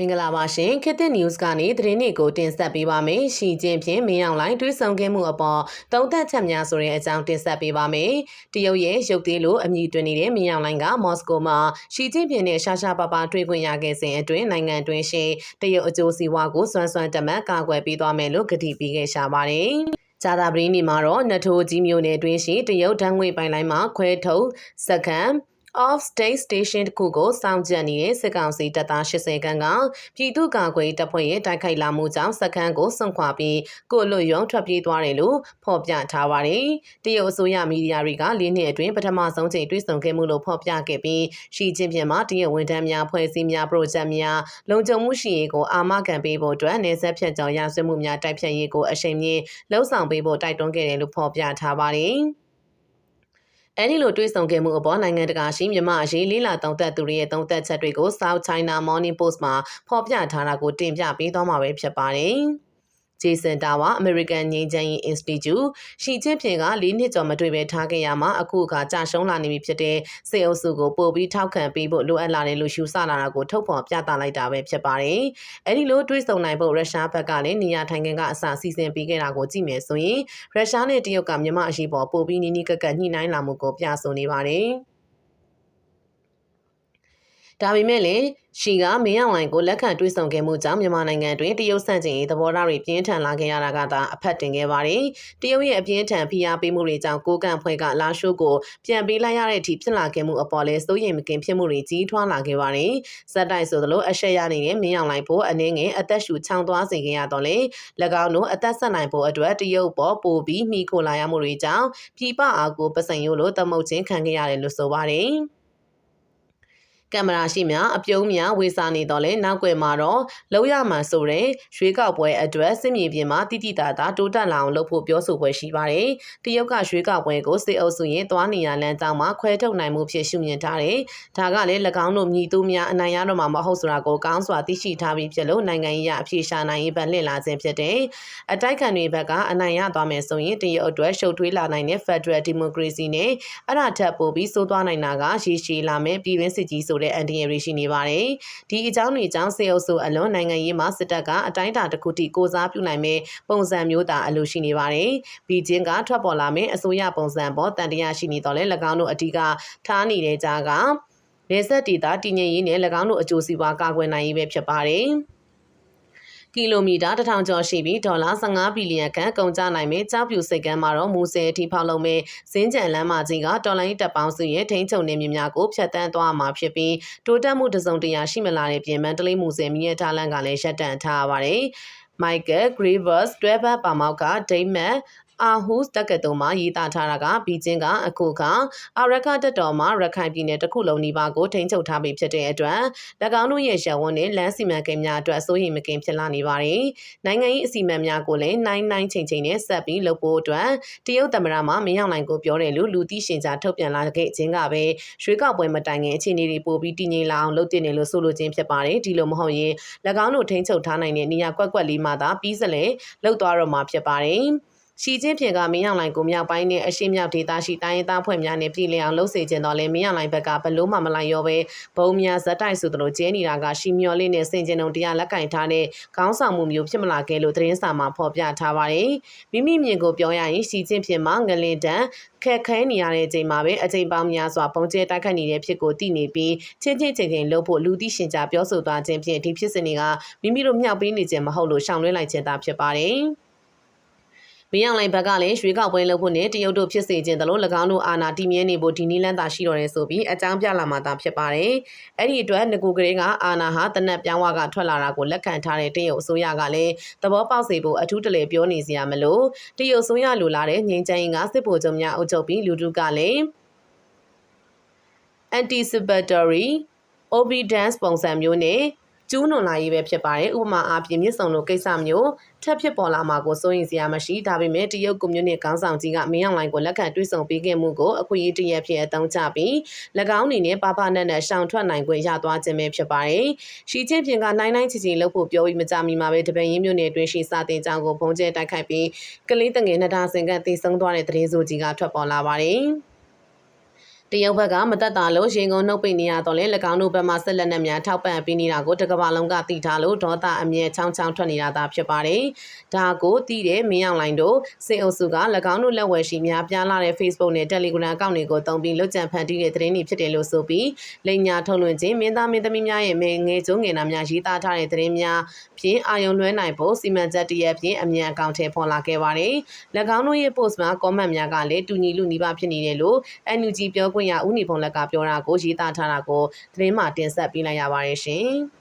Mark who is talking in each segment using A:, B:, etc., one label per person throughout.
A: မင်္ဂလာပါရှင်ခေတ်သစ် news ကနေသတင်းတွေကိုတင်ဆက်ပေးပါမယ်ရှီကျင်းဖြင့်မင်းအောင်လိုင်းတွေးဆောင်ခဲ့မှုအပေါ်သုံးသပ်ချက်များဆိုတဲ့အကြောင်းတင်ဆက်ပေးပါမယ်တရုတ်ရဲ့ရုပ်သေးလို့အမည်တွင်နေတဲ့မင်းအောင်လိုင်းကမော်စကိုမှာရှီကျင်းဖြင့်နဲ့ရှာရှာပါပါတွေ့ခွင့်ရခဲ့စဉ်အတွင်းနိုင်ငံတွင်ရှင်တရုတ်အကျိုးစီးပွားကိုစွမ်းစွမ်းတမတ်ကာကွယ်ပေးသွားမယ်လို့ကတိပေးခဲ့ရှာပါတယ် ဂျာတာပရင်းဒီမှာတော့နထိုးကြီးမျိုးနယ်တွင်းရှိတရုတ်ဓာတ်ငွေပိုင်လိုင်းမှာခွဲထုတ်စကန် off state station တစ်ခုကိုစောင့်ကြပ်နေတဲ့စစ်ကောင်စီတပ်သား80ခန်းကပြည်သူ့ကာကွယ်တပ်ဖွဲ့ရဲ့တိုက်ခိုက်လာမှုကြောင့်စခန်းကိုစွန့်ခွာပြီးကိုလွတ်ရုံထွက်ပြေးသွားတယ်လို့ဖော်ပြထားပါတယ်။တရုတ်အစိုးရမီဒီယာတွေကလေးနှစ်အတွင်းပထမဆုံးချိန်တွေ့ဆုံခဲ့မှုလို့ဖော်ပြခဲ့ပြီးရှီကျင်းပြင်မှာတရုတ်ဝန်ထမ်းများဖွဲ့စည်းများပရိုဂျက်များလုံခြုံမှုရှိရေးကိုအာမခံပေးဖို့အတွက်နေဆက်ဖြတ်ကြောင်ရဆွေးမှုများတိုက်ဖြတ်ရေးကိုအရှိန်မြင့်လှုံ့ဆော်ပေးဖို့တိုက်တွန်းခဲ့တယ်လို့ဖော်ပြထားပါတယ်။ အဲဒီလိုတွေးဆောင်ခဲ့မှုအပေါ်နိုင်ငံတကာရှိမြမအရေးလေးလာတုံသက်သူတွေရဲ့တုံသက်ချက်တွေကို South China Morning Post မှာဖော်ပြထားတာကိုတင်ပြပေးသွားမှာပဲဖြစ်ပါတယ်။ ဂျေဆန်တာဝါ American ငြိမ်းချမ်းရေး Institute ရှီကျင်းဖြင်က၄နှစ်ကျော်မတွေ့ပဲထားခဲ့ရမှာအခုအခါကြာရှုံးလာနေပြီဖြစ်တဲ့စေအုပ်စုကိုပို့ပြီးထောက်ခံပေးဖို့လိုအပ်လာတယ်လို့ရှုဆလာတာကိုထုတ်ဖော်ပြသလိုက်တာပဲဖြစ်ပါတယ်။အဲဒီလိုတွေးဆုံနိုင်ဖို့ရုရှားဘက်ကလည်းနေရာထိုင်ခင်းကအစစီစဉ်ပေးခဲ့တာကိုကြည့်မယ်ဆိုရင်ရုရှားနဲ့တရုတ်ကမြန်မာအရေးပေါ်ပို့ပြီးနီးနီးကပ်ကပ်ညှိနှိုင်းလာမှုကိုပြဆိုနေပါတယ်။ ဒါပေမဲ့လည်းရှီကမင်းအောင်လှိုင်ကိုလက်ခံတွေးဆောင်ခဲ့မှုကြောင့်မြန်မာနိုင်ငံတွင်တရုတ်ဆန့်ကျင်ရေးသဘောထားတွေပြင်းထန်လာခဲ့ရတာကသာအဖက်တင်ခဲ့ပါတယ်။တရုတ်ရဲ့အပြင်းထန်ဖိအားပေးမှုတွေကြောင့်ကိုကန့်ဖွဲ့ကလာရှိုးကိုပြန်ပေးလိုက်ရတဲ့အထိဖြစ်လာခဲ့မှုအပေါ်လဲစိုးရိမ်မကင်းဖြစ်မှုတွေကြီးထွားလာခဲ့ပါတယ်။ဇက်တိုက်ဆိုသလိုအရှက်ရနေတဲ့မင်းအောင်လှိုင်ဖို့အနေငယ်အသက်ရှူချောင်းသွားစေခဲ့ရတော့လေ၎င်းတို့အသက်ဆက်နိုင်ဖို့အတွက်တရုတ်ပေါ်ပို့ပြီးမိခိုလာရမှုတွေကြောင့်ပြည်ပအားကိုပစံရိုးလိုတမုတ်ချင်းခံခဲ့ရတယ်လို့ဆိုပါတယ်။ ကင်မရာရှိများအပြုံးများဝေစာနေတော့လဲနောက်ွယ်မှာတော့လောက်ရမှန်ဆိုတဲ့ရွေးကောက်ပွဲအတွက်စစ်မြေပြင်မှာတိတိတသာတိုးတက်လာအောင်လုပ်ဖို့ပြောဆိုပွဲရှိပါတယ်။တရုတ်ကရွေးကောက်ပွဲကိုစစ်အုပ်စုရင်သွားနေရလမ်းကြောင်းမှာခွဲထုတ်နိုင်မှုဖြစ်ရှုမြင်ထားတယ်။ဒါကလည်း၎င်းတို့မြည်သူများအနိုင်ရတော့မှာမဟုတ်ဆိုတာကိုကောင်းစွာသိရှိထားပြီးဖြစ်လို့နိုင်ငံရေးအဖြစ်ရှာနိုင်ရေးဗန်လှည့်လာခြင်းဖြစ်တယ်။အတိုက်ခံတွေဘက်ကအနိုင်ရသွားမယ်ဆိုရင်တရုတ်အတွက်ရှုပ်ထွေးလာနိုင်တဲ့ Federal Democracy နဲ့အရထက်ပိုပြီးစိုးသွားနိုင်တာကရည်ရှည်လာမယ်ပြည်တွင်းစစ်ကြီးဆိုဆိုတဲ့အန်ဒီရယ်ရှိနေပါတယ်။ဒီအကြောင်းတွေကြောင့်စေအုပ်စုအလွန်နိုင်ငံရေးမှာစစ်တပ်ကအတိုင်းအတာတစ်ခုထိကိုစားပြုနိုင်မဲ့ပုံစံမျိုးသာအလိုရှိနေပါတယ်။ဘီဂျင်းကထွက်ပေါ်လာမဲ့အစိုးရပုံစံပေါ်တန်တရားရှိနေတော့လဲ၎င်းတို့အဓိကထားနေတဲ့ကြားကနေဆက်ဒေတာတည်ငြိမ်ရေးနဲ့၎င်းတို့အကျိုးစီးပွားကာကွယ်နိုင်ရေးပဲဖြစ်ပါတယ်။ ကီလိုမီတာ1000ကျော်ရှိပြီးဒေါ်လာ15ဘီလီယံခန့်ကုန်ကျနိုင်မယ့်ကြောက်ပြူစိတ်ကမ်းမှာတော့မူဆယ်အထိဖောက်လုပ်မဲ့စင်းကြံလမ်းမကြီးကတော်လိုင်းတပ်ပေါင်းစုရဲ့ထိန်းချုပ်နေမြေများကိုဖျက်ဆီးသွားမှာဖြစ်ပြီးတိုးတက်မှုတစုံတရာရှိမလာတဲ့ပြင်မန္တလေးမူဆယ်မြရဲ့ထားလန့်ကလည်းရှက်တန့်ထားပါတယ်။ Michael Gravers တွဲဘက်ပါမောက်ကဒိမတ် အာဟူးတက္ကသိုလ်မှာရေးသားထားတာကဘီကျင်းကအခုကအာရခတက်တော်မှာရခိုင်ပြည်နယ်တစ်ခုလုံးနီးပါးကိုထိန်းချုပ်ထားပြီးဖြစ်တဲ့အတွက်၎င်းတို့ရဲ့ရဝန်းနဲ့လမ်းစီမံကိန်းများအတွက်စိုးရိမ်မကင်းဖြစ်လာနေပါတယ်။နိုင်ငံရေးအစီအမံများကိုလည်းနိုင်နိုင်ချိန်ချိန်နဲ့ဆက်ပြီးလုပ်ဖို့အတွက်တရုတ်သမ္မတမှမင်းအောင်လှိုင်ကိုပြောတယ်လို့လူသိရှင်ကြားထုတ်ပြန်လာခဲ့ခြင်းကပဲရွှေကောက်ပွဲမတိုင်ခင်အခြေအနေတွေပိုပြီးတည်ငြိမ်လာအောင်လုပ်တင်တယ်လို့ဆိုလိုခြင်းဖြစ်ပါတယ်။ဒီလိုမဟုတ်ရင်၎င်းတို့ထိန်းချုပ်ထားနိုင်တဲ့နေရာကွက်ကွက်လေးမှသာပြီးစလဲလောက်သွားတော့မှာဖြစ်ပါတယ်။ ရှီကျင်းဖြင်ကမင်းအောင်လှိုင်ကိုမြောက်ပိုင်းနဲ့အရှိမြောက်ဒေသရှိတိုင်းရင်းသားဖွဲ့များနဲ့ပြည်လည်အောင်လှုပ်စေခြင်းတော့လေမင်းအောင်လှိုင်ဘက်ကဘလို့မှမလိုက်ရောပဲဘုံများဇက်တိုက်ဆိုသလိုကျဲနေတာကရှီမျောလေးနဲ့စင်ကျင်ုံတရားလက်ကင်ထားတဲ့ခေါင်းဆောင်မှုမျိုးဖြစ်မလာခဲ့လို့သတင်းစာမှာဖော်ပြထားပါတယ်မိမိမြင်ကိုပြောရရင်ရှီကျင်းဖြင်မှာငလင်တန်ခက်ခဲနေရတဲ့အချိန်မှာပဲအချိန်ပေါင်းများစွာပုံကျဲတိုက်ခတ်နေတဲ့ဖြစ်ကိုသိနေပြီးချင်းချင်းချင်းချင်းလှုပ်ဖို့လူသိရှင်ကြားပြောဆိုသွားခြင်းဖြင့်ဒီဖြစ်စဉ်တွေကမိမိတို့မြောက်ပေးနေခြင်းမဟုတ်လို့ရှောင်လွှဲလိုက်ခြင်းသာဖြစ်ပါတယ်။ မင်းအောင်လှိုင်ဘက်ကလည်းရွှေကောက်ပွဲလုပ်ဖို့နဲ့တရုတ်တို့ဖြစ်စေခြင်းတလို့၎င်းတို့အာဏာတည်မြဲနေဖို့ဒီနီလန်းသာရှိတော်တယ်ဆိုပြီးအကြောင်းပြလာမှသာဖြစ်ပါတယ်။အဲ့ဒီအတွက်ငကူကလေးကအာဏာဟာတနက်ပြောင်းဝကထွက်လာတာကိုလက်ခံထားတဲ့တရုတ်အစိုးရကလည်းသဘောပေါက်စေဖို့အထူးတလေပြောနေစရာမလိုတရုတ်အစိုးရလိုလာတဲ့ငြိမ်းချမ်းရေးကစစ်ဗိုလ်ချုပ်များအုပ်ချုပ်ပြီးလူထုကလည်း anticipatory obedience ပုံစံမျိုးနဲ့ ကျူးလွန်လာရေးပဲဖြစ်ပါတယ်ဥပမာအားဖြင့်မြစ်ဆုံလိုကိစ္စမျိုးထပ်ဖြစ်ပေါ်လာမှာကိုစိုးရင်စရာမရှိဒါပေမဲ့တရုတ်ကွန်မြူနတီခေါင်းဆောင်ကြီးကမင်းအောင်လိုင်းကိုလက်ခံတွဲဆောင်ပေးခဲ့မှုကိုအခွင့်အရေးတရက်ဖြစ်အသုံးချပြီး၎င်းအနေနဲ့ပပနက်နဲ့ရှောင်ထွက်နိုင်ခွင့်ရသွားခြင်းပဲဖြစ်ပါတယ်ရှီချင်းပြင်ကနိုင်နိုင်ချီချီလှုပ်ဖို့ပြောပြီးမကြမီမှာပဲတပည့်ရင်းမျိုးနယ်တွင်ရှိစာတင်ကြောင်းကိုဖုံးကျဲတိုက်ခိုက်ပြီးကလေးတငယ်နှစ်ဒါစင်ကတည်ဆုံသွားတဲ့သတင်းဆိုကြီးကထွက်ပေါ်လာပါတယ် တရုတ်ဘက်ကမတက်တာလို့ရင်ကုန်နှုတ်ပိတ်နေရတော့လေ၎င်းတို့ဘက်မှဆက်လက်နဲ့များထောက်ပံ့ပေးနေတာကိုတကဘာလုံးကသိထားလို့ဒေါသအမြဲချောင်းချောင်းထွက်နေတာသာဖြစ်ပါတယ်။ဒါကိုသိတဲ့မင်းအောင်လိုင်းတို့စေအုပ်စုက၎င်းတို့လက်ဝယ်ရှိများပြားလာတဲ့ Facebook နဲ့ Telegram အကောင့်တွေကိုတုံးပြီးလွတ်ကြံဖန်တီးတဲ့သတင်းတွေဖြစ်တယ်လို့ဆိုပြီးလိန်ညာထုတ်လွှင့်ခြင်းမင်းသားမင်းသမီးများရဲ့ငယ်ကျုံငယ်နာများရေးသားထားတဲ့သတင်းများဖြင့်အာယုံလွှဲနိုင်ဖို့စီမံချက်တရက်ဖြင့်အမြန်အကောင့်ထဲပေါ်လာခဲ့ပါတယ်။၎င်းတို့ရဲ့ post မှာ comment များကလည်းတူညီလူနီးပါးဖြစ်နေတယ်လို့ NUG ပြောခွင့်ရဦးနေဖုံလက်ကပြောတာကိုရေးသားထားတာကိုသတင်းမှတင်ဆက်ပေးလိုက်ရပါတယ်ရှင်။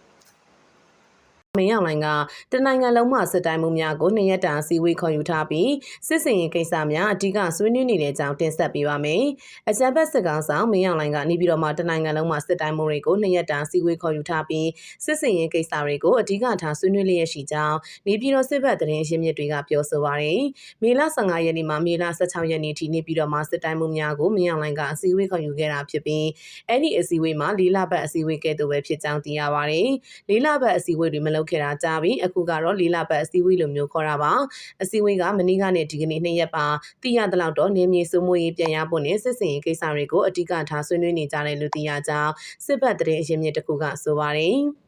A: မင်းအောင်လိုင်ကတနိုင်ငံလုံးမှစစ်တိုင်းမှုများကိုနှစ်ရက်တာစီဝေးခေါ်ယူထားပြီးစစ်စင်ရင်ကိစ္စများအဓိကဆွေးနွေးနေတဲ့အကြောင်းတင်ဆက်ပေးပါမယ်။အကြံဖက်စစ်ကောင်ဆောင်မင်းအောင်လိုင်ကနေပြည်တော်မှာတနိုင်ငံလုံးမှစစ်တိုင်းမှုတွေကိုနှစ်ရက်တာစီဝေးခေါ်ယူထားပြီးစစ်စင်ရင်ကိစ္စတွေကိုအဓိကထားဆွေးနွေးလျက်ရှိကြောင်းနေပြည်တော်စစ်ဘက်သတင်းရင်းမြစ်တွေကပြောဆိုပါရယ်။မေလ15ရက်နေ့မှမေလ16ရက်နေ့ထိနေပြည်တော်မှာစစ်တိုင်းမှုများကိုမင်းအောင်လိုင်ကအစည်းအဝေးခေါ်ယူခဲ့တာဖြစ်ပြီးအဲ့ဒီအစည်းအဝေးမှာလေးလပတ်အစည်းအဝေးကဲ့သို့ပဲဖြစ်ကြောင်းသိရပါရယ်။လေးလပတ်အစည်းအဝေးတွေမလုပ်ခဲ့တာကြာပြီးအခုကတော့လေးလပတ်အစည်းအဝေးလိုမျိုးခေါ်တာပါအစည်းအဝေးကမနေ့ကနဲ့ဒီကနေ့နှစ်ရက်ပါသိရသလောက်တော့နေမြေစုမှုရေးပြန်ရဖို့နဲ့စစ်စင်ရေးကိစ္စတွေကိုအဓိကထားဆွေးနွေးနေကြတယ်လို့သိရကြောင်းစစ်ဘက်သတင်းအရင်းမြစ်တစ်ခုကဆိုပါတယ်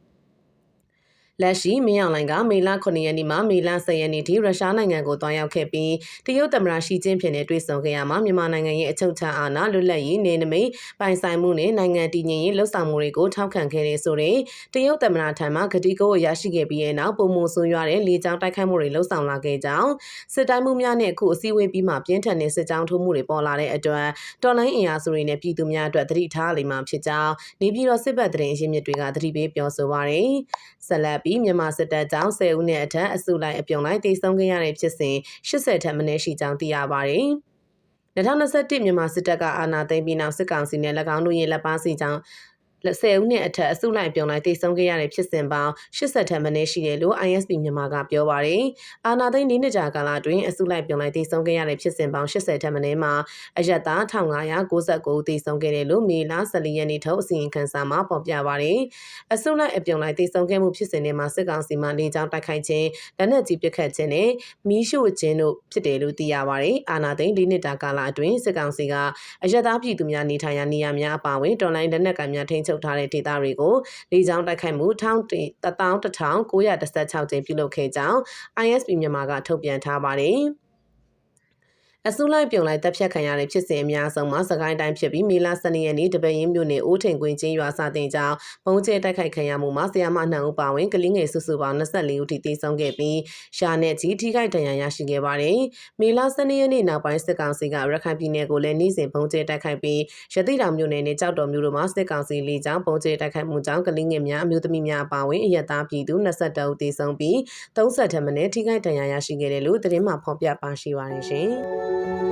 A: လက်ရှိမင်းအောင်လိုင်ကမေလ9ရက်နေ့မှမေလ10ရက်နေ့ထိရုရှားနိုင်ငံကိုတွားရောက်ခဲ့ပြီးတရုတ်သမ္မတရှီကျင်းဖျင်နဲ့တွေ့ဆုံခဲ့ရမှာမြန်မာနိုင်ငံရဲ့အချုပ်အခြာအာဏာလွတ်လပ်ရေးနေနမိတ်ပိုင်ဆိုင်မှုနဲ့နိုင်ငံတည်ငြိမ်ရေးလှုပ်ဆောင်မှုတွေကိုထောက်ခံခဲ့တဲ့ဆိုတဲ့တရုတ်သမ္မတထံမှဂတိကိုရရှိခဲ့ပြီးတဲ့နောက်ပုံမှုဆိုးရွားတဲ့လေကြောင်းတိုက်ခိုက်မှုတွေလှုပ်ဆောင်လာခဲ့ကြောင်းစစ်တိုင်းမှုများနဲ့အခုအစည်းအဝေးပြီးမှပြင်းထန်တဲ့စစ်ကြောင်းထိုးမှုတွေပေါ်လာတဲ့အတွက်တော်လိုင်းအင်အားစုတွေနဲ့ပြည်သူများအတွက်သတိထားလိမ့်မှာဖြစ်ကြောင်းနေပြည်တော်စစ်ဘက်သတင်းရင်းမြစ်တွေကသတိပေးပြောဆိုပါရယ်ဆက်လက်ပြီးမြန်မာစစ်တပ်ကြောင့်10ဦးနဲ့အထက်အစုလိုက်အပြုံလိုက်တိတ်ဆုံးခဲ့ရတဲ့ဖြစ်စဉ်80ထက်မနည်းရှိကြောင်းသိရပါတယ်။2021မြန်မာစစ်တပ်ကအာဏာသိမ်းပြီးနောက်စစ်ကောင်စီနဲ့၎င်းတို့ရဲ့လက်ပါစီကြောင့် 10ဦးနဲ့အထက်အစုလိုက်ပြုံလိုက်တိတ်ဆုံးခဲ့ရတဲ့ဖြစ်စဉ်ပေါင်း80ထက်မနည်းရှိတယ်လို့ ISP မြန်မာကပြောပါရယ်။အာနာသိန်း၄နှစ်ကြာကာလအတွင်းအစုလိုက်ပြုံလိုက်တိတ်ဆုံးခဲ့ရတဲ့ဖြစ်စဉ်ပေါင်း80ထက်မနည်းမှာအယက်သား1599ဦးတိတ်ဆုံးခဲ့တယ်လို့မေလ14ရက်နေ့ထုတ်အစီရင်ခံစာမှာဖော်ပြပါရယ်။အစုလိုက်အပြုံလိုက်တိတ်ဆုံးခဲ့မှုဖြစ်စဉ်တွေမှာစစ်ကောင်စီမှလေကြောင်းတိုက်ခိုက်ခြင်းလက်နက်ကြီးပစ်ခတ်ခြင်းနဲ့မီးရှို့ခြင်းတို့ဖြစ်တယ်လို့သိရပါရယ်။အာနာသိန်း၄နှစ်တာကာလအတွင်းစစ်ကောင်စီကအယက်သားပြည်သူများနေထိုင်ရာနေရာများအပါအဝင်တော်လိုင်းလက်နက်ကိုင်များထိန်းချုပ်ထားတဲ့ဒေသတွေကိုလေကြောင်းတိုက်ခိုက်မှု1116ကြိမ်ပြုလုပ်ခဲ့ကြောင်း ISP မြန်မာကထုတ်ပြန်ထားပါတယ်။ အစုလိုက်ပြုံလိုက်တပ်ဖြတ်ခံရတဲ့ဖြစ်စဉ်အများဆုံးမှာစကိုင်းတိုင်းဖြစ်ပြီးမေလ12ရက်နေ့တပည့်ရင်းမြို့နယ်အိုးထိန်ကွင်းချင်းရွာစာတင်ကြောင်းဘုံကျဲတိုက်ခိုက်ခံရမှုမှာဆရာမနှံဦးပါဝင်ကလေးငယ်စုစုပေါင်း24ဦးထိသေဆုံးခဲ့ပြီးရှာနဲ့ကြီးထိခိုက်ဒဏ်ရာရရှိခဲ့ပါတယ်။မေလ12ရက်နေ့နောက်ပိုင်းစစ်ကောင်စီကရခိုင်ပြည်နယ်ကိုလည်းနေ့စဉ်ဘုံကျဲတိုက်ခိုက်ပြီးရတိတောင်မြို့နယ်နဲ့ကြောက်တော်မြို့တို့မှာစစ်ကောင်စီလေကြောင်းဘုံကျဲတိုက်ခိုက်မှုကြောင့်ကလေးငယ်များအမျိုးသမီးများအပါအဝင်အရက်သားပြည်သူ22ဦးသေဆုံးပြီး30ထက်မနည်းထိခိုက်ဒဏ်ရာရရှိခဲ့တယ်လို့သတင်းမှဖော်ပြပါရှိပါတယ်ရှင်။ thank you